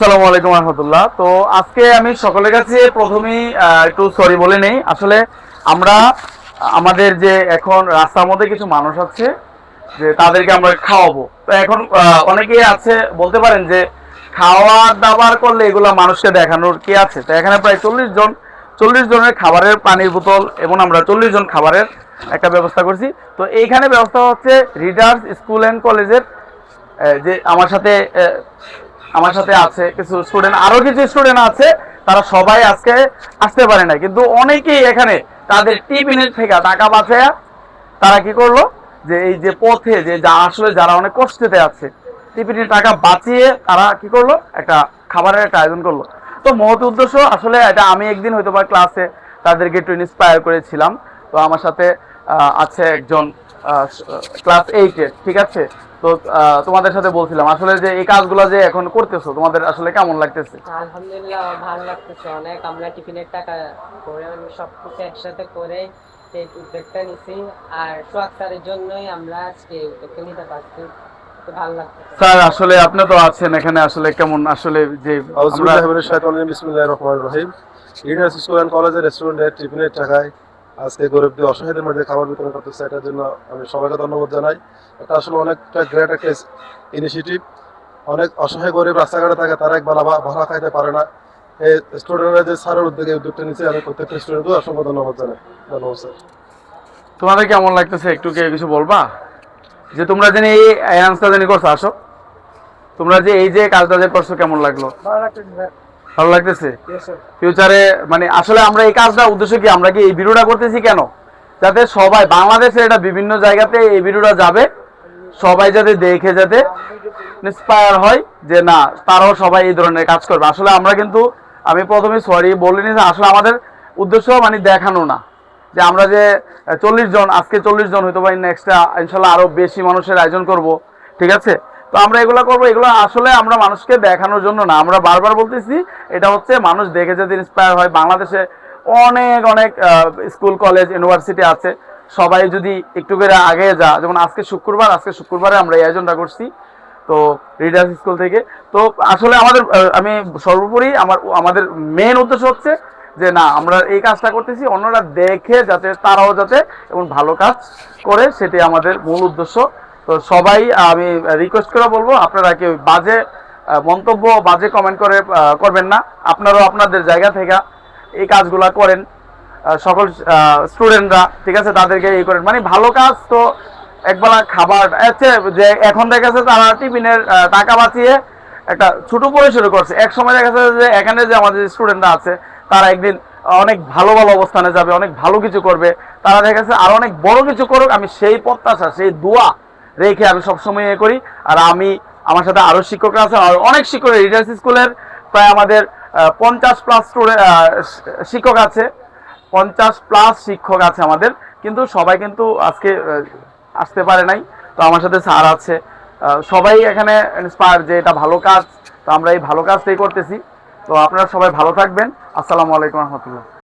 আসসালামু আলাইকুম রহমতুল্লাহ। তো আজকে আমি সকলের কাছে প্রথমেই একটু সরি বলে নেই। আসলে আমরা আমাদের যে এখন রাস্তার মধ্যে কিছু মানুষ আছে যে তাদেরকে আমরা খাওয়াবো। তো এখন আহ, অনেকেই আছে বলতে পারেন যে খাওয়ার দাবার করলে এগুলা মানুষকে দেখানোর কি আছে? তো এখানে প্রায় চল্লিশ জন চল্লিশ জনের খাবারের পানির বোতল এবং আমরা চল্লিশ জন খাবারের একটা ব্যবস্থা করছি। তো এইখানে ব্যবস্থা হচ্ছে রিডার্স স্কুল অ্যান্ড কলেজের যে আমার সাথে আমার সাথে আছে কিছু স্টুডেন্ট আরও কিছু স্টুডেন্ট আছে, তারা সবাই আজকে আসতে পারে না কিন্তু অনেকেই এখানে তাদের টিফিনের থেকে টাকা বাঁচায় তারা কি করল? যে এই যে পথে যে যা আসলে যারা অনেক কষ্টেতে আছে টিফিনের টাকা বাঁচিয়ে তারা কি করল? একটা খাবারের একটা আয়োজন করল। তো মহৎ উদ্দেশ্য আসলে এটা আমি একদিন হয়তো বা ক্লাসে তাদেরকে একটু ইন্সপায়ার করেছিলাম। তো আমার সাথে আছে একজন ক্লাস এইটের ঠিক আছে? তো তোমাদের সাথে বলছিলাম আসলে যে এই কাজগুলো যে এখন করতেছো তোমাদের আসলে কেমন লাগতেছে? আলহামদুলিল্লাহ ভালো লাগতেছে অনেক। আমরা টিফিনের টাকা করে আমি সব কিছু একসাথে করে এই উদ্যোগটা নিছি। আর স্যারের জন্যই আমরা আজকে উদ্যোগটা নিতে পারছি। স্যার আসলে আপনি তো আছেন এখানে আসলে কেমন আসলে যে বিসমিল্লাহির রহমানির রহিম। ইউনিভার্স স্কুল অ্যান্ড কলেজের রেস্টুরেন্টের টিফিনের টাকায় আজকে গরিবদের অসহায়দের মধ্যে খাবার বিতরণ করতেছে এটার জন্য আমি সবাইকে ধন্যবাদ জানাই। এটা আসলে অনেকটা গ্রেট একটা ইনিশিয়েটিভ অনেক অসহায় গরিব রাস্তাঘাটে থাকে তারা এক বেলা ভাড়া খাইতে পারে না। এই স্টুডেন্টরা যে স্যারের উদ্যোগে উদ্যোগটা নিচ্ছে আমি প্রত্যেকটা স্টুডেন্টকে অসংখ্য ধন্যবাদ জানাই। ধন্যবাদ স্যার তোমাদের কেমন লাগতেছে? একটু কে কিছু বলবা? যে তোমরা জানি এই অ্যানাউন্সটা জানি করছ আসো। তোমরা যে এই যে কাজটা যে করছ কেমন লাগল? ভালো লাগতেছে ভালো লাগতেছে? ফিউচারে মানে আসলে আমরা এই কাজটা উদ্দেশ্য কি? আমরা কি এই ভিডিওটা করতেছি কেন? যাতে সবাই বাংলাদেশের এটা বিভিন্ন জায়গাতে এই ভিডিওটা যাবে সবাই যাতে দেখে যাতে ইন্সপায়ার হয় যে না তারাও সবাই এই ধরনের কাজ করবে। আসলে আমরা কিন্তু আমি প্রথমে সরি বলিনি যে আসলে আমাদের উদ্দেশ্য মানে দেখানো না। যে আমরা যে চল্লিশ জন আজকে চল্লিশ জন হয়তো বা নেক্সট ইনশাল্লাহ আরও বেশি মানুষের আয়োজন করব ঠিক আছে? তো আমরা এগুলো করব, এগুলো আসলে আমরা মানুষকে দেখানোর জন্য না। আমরা বারবার বলতেছি, এটা হচ্ছে মানুষ দেখে যদি ইন্সপায়ার হয়। বাংলাদেশে অনেক অনেক স্কুল কলেজ ইউনিভার্সিটি আছে। সবাই যদি একটু করে আগে যা, যেমন আজকে শুক্রবার, আজকে শুক্রবারে আমরা এই আয়োজনটা করছি, তো রিডার্স স্কুল থেকে। তো আসলে আমাদের আমি সর্বোপরি আমার, আমাদের মেন উদ্দেশ্য হচ্ছে যে না, আমরা এই কাজটা করতেছি, অন্যরা দেখে যাতে, তারাও যাতে এবং ভালো কাজ করে সেটি আমাদের মূল উদ্দেশ্য। তো সবাই আমি রিকোয়েস্ট করে বলব, আপনারা কেউ বাজে মন্তব্য বাজে কমেন্ট করে করবেন না। আপনারাও আপনাদের জায়গা থেকে এই কাজগুলা করেন। সকল স্টুডেন্টরা ঠিক আছে, তাদেরকে এই করেন। মানে ভালো কাজ তো একবেলা খাবার আছে যে এখন দেখা যাচ্ছে তারা টিফিনের টাকা বাঁচিয়ে একটা ছোট পরিসরে করছে। এক সময় দেখা যাচ্ছে যে এখানে যে আমাদের স্টুডেন্টরা আছে, তারা একদিন অনেক ভালো ভালো অবস্থানে যাবে, অনেক ভালো কিছু করবে। তারা দেখা যাচ্ছে আর অনেক বড় কিছু করুক, আমি সেই প্রত্যাশা, সেই দোয়া রেখে আমি সবসময় ইয়ে করি। আর আমি, আমার সাথে আরও শিক্ষকরা আছে, আর অনেক শিক্ষক রিডার্স স্কুলের প্রায় আমাদের পঞ্চাশ প্লাস শিক্ষক আছে। পঞ্চাশ প্লাস শিক্ষক আছে আমাদের। কিন্তু সবাই কিন্তু আজকে আসতে পারে নাই। তো আমার সাথে স্যার আছে। সবাই এখানে ইন্সপায়ার যে এটা ভালো কাজ। তো আমরা এই ভালো কাজটাই করতেছি। তো আপনারা সবাই ভালো থাকবেন। আসসালামু আলাইকুম রহমতুল্লাহ।